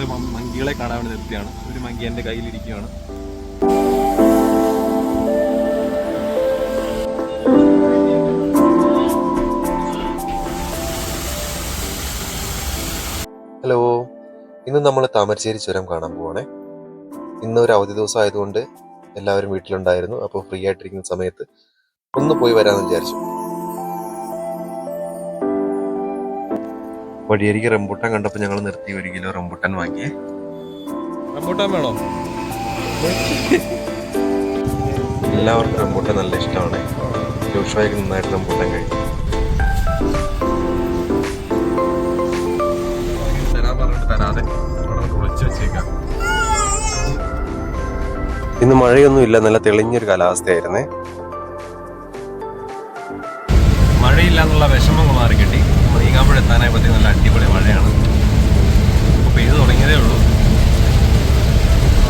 ഞങ്ങൾ മങ്കികളെ കാണാൻ വേണ്ടി നിർത്തിയാണ്. ഒരു മങ്കി എന്റെ കയ്യിലിരിക്കുകയാണ് ഹലോ. ഇന്ന് നമ്മൾ താമരശ്ശേരി ചുരം കാണാൻ പോവാണേ. ഇന്ന് ഒരു അവധി ദിവസം ആയതുകൊണ്ട് എല്ലാവരും വീട്ടിലുണ്ടായിരുന്നു. അപ്പോൾ ഫ്രീ ആയിട്ടിരിക്കുന്ന സമയത്ത് ഒന്ന് പോയി വരാമെന്ന് വിചാരിച്ചു. വഴിയരികെ റംബൂട്ടാൻ കണ്ടപ്പോൾ ഞങ്ങൾ നിർത്തി ഒരു കിലോ റംബൂട്ടാൻ വാങ്ങിയേ റംബൂട്ടാൻ വേണോ? എല്ലാവർക്കും റംബൂട്ടാൻ നല്ല ഇഷ്ടമാണ്. ജോഷുവായിക്ക് നന്നായിട്ട് റംബൂട്ടാൻ കഴിക്കും. തരാതെ വെച്ചേക്കാം. ഇന്ന് മഴയൊന്നും ഇല്ല നല്ല തെളിഞ്ഞൊരു കാലാവസ്ഥയായിരുന്നേ. മഴയില്ല എന്നുള്ള വിഷമം മാറി കിട്ടി ഈകാമ്പുഴ എത്താനായി നല്ല അടിപൊളി മഴയാണ്. അപ്പോൾ പെയ്ത് തുടങ്ങിയതേ ഉള്ളൂ.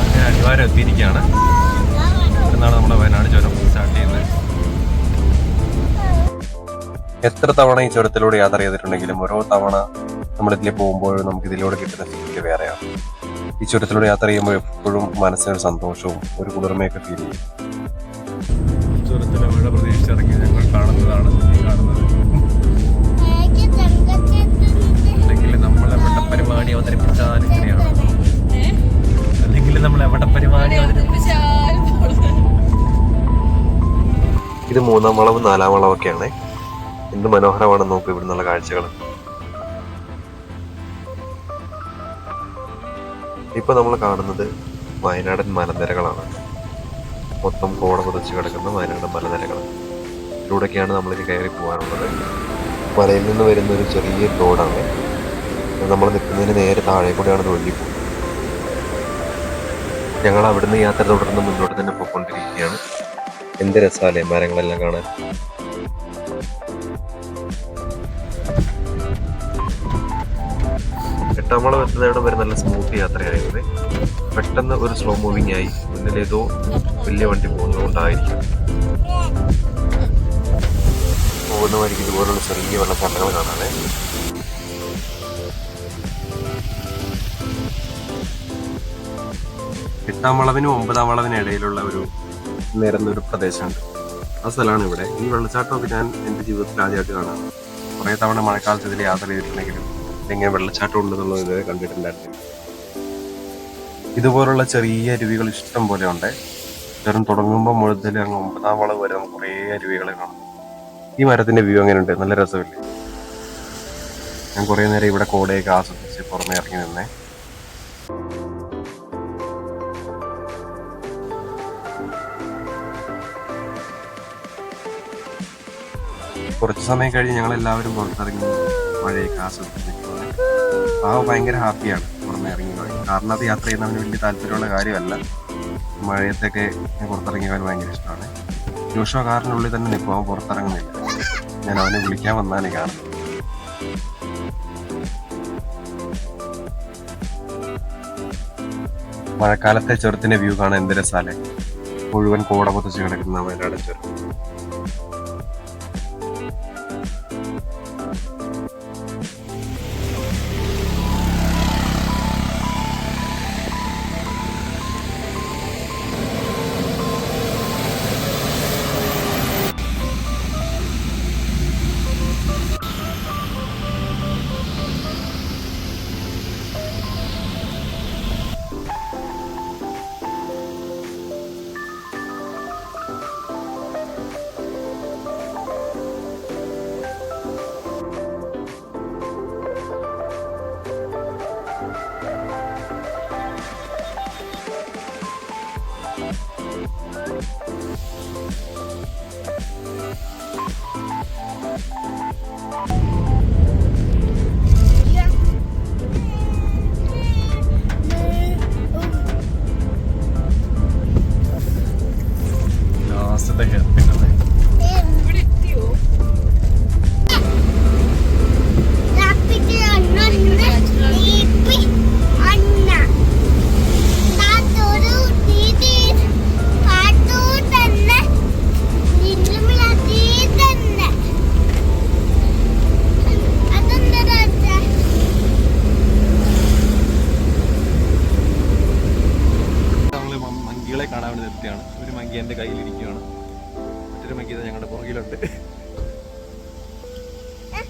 അങ്ങനെ അടിവാരം എത്തിയിരിക്കുകയാണ്. എന്നാണ് നമ്മുടെ വയനാട് ചുരം സ്റ്റാർട്ട് ചെയ്യുന്നത്. എത്ര തവണ ഈ ചുരത്തിലൂടെ യാത്ര ചെയ്തിട്ടുണ്ടെങ്കിലും ഓരോ തവണ നമ്മളിതിൽ പോകുമ്പോഴും നമുക്ക് ഇതിലൂടെ കിട്ടുന്ന ഫീൽ വേറെയാണ്. ഈ ചുരത്തിലൂടെ യാത്ര ചെയ്യുമ്പോൾ എപ്പോഴും മനസ്സിനൊരു സന്തോഷവും ഒരു കുളിർമയൊക്കെ ഫീൽ ചെയ്യും. ചുരത്തിലെ മഴ പ്രതീക്ഷിച്ചിറങ്ങി ഞങ്ങൾ കാണുന്നതാണ് കാണുന്നത്. പരിപാടി അവതരിപ്പിച്ചാൽ ഇങ്ങനെയാണ്? അല്ലെങ്കിൽ നമ്മൾ എവിടെ പരിപാടി ഇത് മൂന്നാം വളവ് നാലാം വളവൊക്കെയാണ് എന്ത് മനോഹരമാണ് നോക്കൂ നിന്നുള്ള കാഴ്ചകൾ. ഇപ്പൊ നമ്മൾ കാണുന്നത് വയനാടൻ മലനിരകളാണ്. മൊത്തം കോട പുതച്ച് കിടക്കുന്ന വയനാടൻ മലനിരകൾ. ഇതിലൂടെയൊക്കെയാണ് നമ്മളിത് കയറി പോകാനുള്ളത്. മലയിൽ നിന്ന് വരുന്ന ഒരു ചെറിയ റോഡാണ് നമ്മൾ നിൽക്കുന്നതിന് നേരെ താഴെ കൂടെയാണ് ഇത് ഒഴുകി പോകുന്നത്. ഞങ്ങൾ അവിടുന്ന് യാത്ര തുടർന്ന് മുന്നോട്ട് തന്നെ പോയിക്കൊണ്ടിരിക്കുകയാണ്. എന്ത് രസാലേ മരങ്ങളെല്ലാം കാണാൻ. എട്ടാം വളം എത്തുന്നവിടെ വരെ നല്ല സ്മൂത്ത് യാത്രയായിരുന്നു. പെട്ടെന്ന് ഒരു സ്ലോ മൂവിങ് ആയി. മുന്നിലേതോ വലിയ വണ്ടി പോകുന്നതുകൊണ്ടായിരിക്കും പോകുന്ന വഴിക്ക് ഇതുപോലുള്ള ചെറിയ വെള്ളച്ചാട്ടങ്ങൾ കാണാനേ എട്ടാം വളവിനും ഒമ്പതാം വളവിനും ഇടയിലുള്ള ഒരു നിരന്നൊരു പ്രദേശമുണ്ട്. ആ സ്ഥലമാണ് ഇവിടെ. ഈ വെള്ളച്ചാട്ടമൊക്കെ ഞാൻ എന്റെ ജീവിതത്തിൽ ആദ്യമായിട്ട് കാണാം കുറേ തവണ മഴക്കാലത്ത് ഇതിൽ യാത്ര ചെയ്തിട്ടുണ്ടെങ്കിലും ഇതെങ്ങനെ വെള്ളച്ചാട്ടം ഉണ്ടെന്നുള്ളത് ഇതുവരെ കണ്ടിട്ടുണ്ടായിരുന്നു ഇതുപോലുള്ള ചെറിയ അരുവികൾ ഇഷ്ടം പോലെ ഉണ്ട്. ഇത്തരം തുടങ്ങുമ്പോൾ മുഴുതൽ അങ്ങ് ഒമ്പതാം വളവ് വരെ നമുക്ക് കുറേ അരുവികളെ കാണാം. ഈ മരത്തിന്റെ വ്യൂ എങ്ങനെയുണ്ട്? നല്ല രസമില്ലേ? ഞാൻ കുറേ നേരം ഇവിടെ കോടയൊക്കെ ആസ്വദിച്ച് പുറമെ ഇറങ്ങി നിന്നേ. കുറച്ച് സമയം കഴിഞ്ഞ് ഞങ്ങൾ എല്ലാവരും പുറത്തിറങ്ങി മഴയൊക്കെ ആസ്വദിച്ചിട്ടുണ്ട് ആ ഭയങ്കര ഹാപ്പിയാണ് പുറമെ ഇറങ്ങി കാരണം അത് യാത്ര ചെയ്യുന്നവന് വലിയ താല്പര്യമുള്ള കാര്യമല്ല. മഴയത്തൊക്കെ പുറത്തിറങ്ങിയവൻ ഭയങ്കര ഇഷ്ടമാണ്. ജോഷോ കാറിനുള്ളിൽ തന്നെ നിൽക്കും. അവൻ പുറത്തിറങ്ങുന്നില്ല. ഞാൻ അവനെ വിളിക്കാൻ വന്നാണ് കാണുന്നത് മഴക്കാലത്തെ ചുരത്തിന്റെ വ്യൂ കാണാൻ എന്ത് മുഴുവൻ കോട കിടക്കുന്ന വയനാട് ചുരം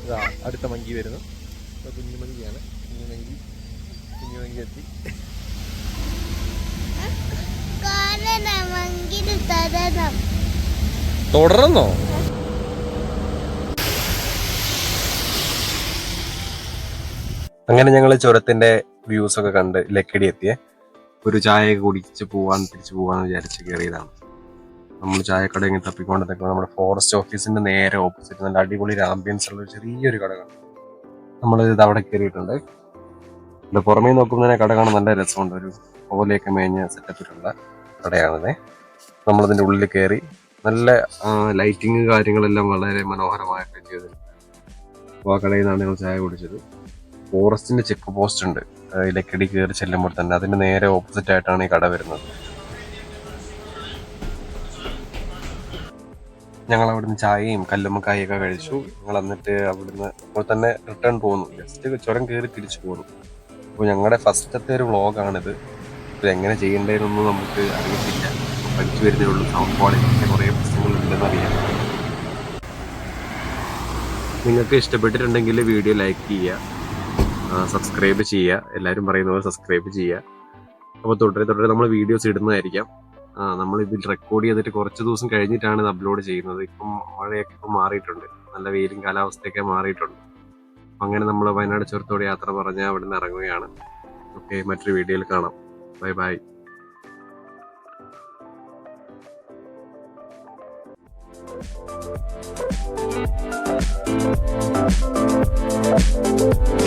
ഇതാ അടുത്ത മങ്കി വരുന്നു. കുഞ്ഞു മങ്കിയാണ്. കുഞ്ഞു മങ്കി കുഞ്ഞു മങ്കി എത്തി. തുടരുന്നോ തുടർന്നോ? അങ്ങനെ ഞങ്ങൾ ചുരത്തിന്റെ വ്യൂസ് ഒക്കെ കണ്ട് ലക്കടി എത്തിയേ. ഒരു ചായ കുടിച്ച് പോവാൻ തിരിച്ചു പോവാന്ന് വിചാരിച്ച് കയറിയതാണ് നമ്മൾ ചായക്കട ഇങ്ങനെ തപ്പിക്കൊണ്ട് നിൽക്കുന്നത് നമ്മുടെ ഫോറസ്റ്റ് ഓഫീസിന്റെ നേരെ ഓപ്പോസിറ്റ് നല്ല അടിപൊളി ഒരു ആംബിയൻസ് ഉള്ള ഒരു ചെറിയൊരു കട കാണും. നമ്മൾ ഇത് അവിടെ കയറിയിട്ടുണ്ട്. ഇവിടെ പുറമേ നോക്കുമ്പോൾ തന്നെ കട കാണാൻ നല്ല രസമുണ്ട്. ഒരു ഓലയൊക്കെ മേഞ്ഞ സെറ്റപ്പിലുള്ള കടയാണത്. നമ്മളതിന്റെ ഉള്ളിൽ കയറി നല്ല ലൈറ്റിങ് കാര്യങ്ങളെല്ലാം വളരെ മനോഹരമായിട്ട് ചെയ്ത്. അപ്പോൾ ആ കടയിൽ നിന്നാണ് ഞങ്ങൾ ചായ കുടിച്ചത്. ഫോറസ്റ്റിന്റെ ചെക്ക് പോസ്റ്റ് ഉണ്ട്. ഇലക്കിടി കയറി ചെല്ലുമ്പോൾ തന്നെ. അതിന്റെ നേരെ ഓപ്പോസിറ്റ് ആയിട്ടാണ് ഈ കട വരുന്നത്. ഞങ്ങൾ അവിടുന്ന് ചായയും കല്ലുമ്മക്കായൊക്കെ കഴിച്ചു. ഞങ്ങൾ എന്നിട്ട് അവിടുന്ന് ഇപ്പോൾ തന്നെ റിട്ടേൺ പോകുന്നു ജസ്റ്റ് ചുരം കയറി തിരിച്ചു പോകുന്നു അപ്പോൾ ഞങ്ങളുടെ ഫസ്റ്റത്തെ ഒരു വ്ളോഗാണിത്. ഇത് എങ്ങനെ ചെയ്യേണ്ടതെന്നൊന്നും നമുക്ക് അറിയത്തില്ല. പഠിച്ചു വരുന്നേ ഉള്ളൂ. സൗണ്ട് ക്വാളിറ്റി കുറേ പ്രശ്നങ്ങളുണ്ടെന്ന് അറിയാം. നിങ്ങൾക്ക് ഇഷ്ടപ്പെട്ടിട്ടുണ്ടെങ്കിൽ വീഡിയോ ലൈക്ക് ചെയ്യുക. സബ്സ്ക്രൈബ് ചെയ്യുക. എല്ലാവരും പറയുന്ന പോലെ സബ്സ്ക്രൈബ് ചെയ്യുക. അപ്പോൾ തുടരെ തുടരെ നമ്മൾ വീഡിയോസ് ഇടുന്നതായിരിക്കാം. നമ്മൾ ഇതിൽ റെക്കോർഡ് ചെയ്തിട്ട് കുറച്ച് ദിവസം കഴിഞ്ഞിട്ടാണ് ഇത് അപ്ലോഡ് ചെയ്യുന്നത്. ഇപ്പം മഴയൊക്കെ ഇപ്പം മാറിയിട്ടുണ്ട്. നല്ല വെയിലും കാലാവസ്ഥയൊക്കെ മാറിയിട്ടുണ്ട്. അങ്ങനെ നമ്മൾ വയനാട് ചുരത്തോട് യാത്ര പറഞ്ഞ് അവിടെ നിന്ന് ഇറങ്ങുകയാണ്. ഓക്കെ മറ്റൊരു വീഡിയോയിൽ കാണാം. Bye bye. Thank